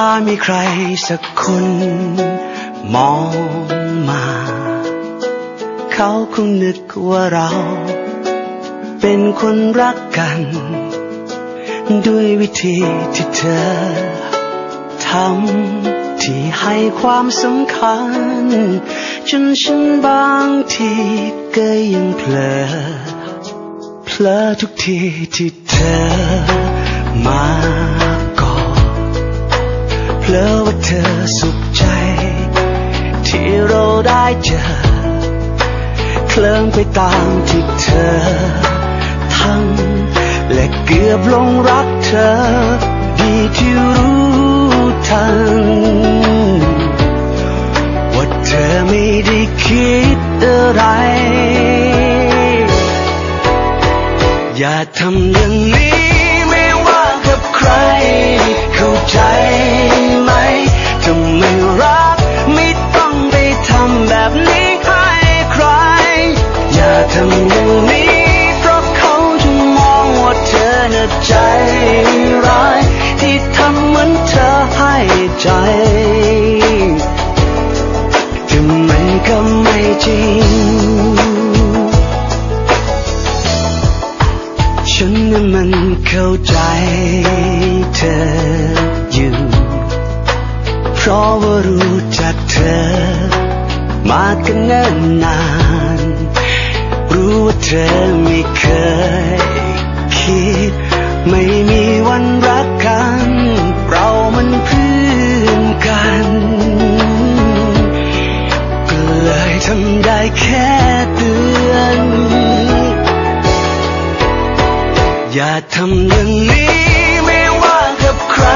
ถ้ามีใครสักคน มองมา เขาคงนึกว่าเรา เป็นคนรักกัน ด้วยวิธีที่เธอทำที่ให้ความสำคัญ จนฉันบางทีก็ยังเพลอเพลอทุกทีที่เธอมา ลอว่าเธอสุขใจ ที่เราได้เจอ เคลิ้มไปตามที่เธอทำและเกือบลงรักเธอ ดีที่รู้ทัน ว่าเธอไม่ได้คิดอะไร อย่าทำอย่างนี้ ใจแต่มันก็ไม่จริง ฉันนั้นมันเข้าใจเธออยู่ เพราะว่ารู้จักเธอ มากันเนิ่นนาน รู้ว่าเธอไม่เคยคิด ไม่มีวัน ทำได้แค่เตือน อย่าทำอย่างนี้ไม่ว่ากับใคร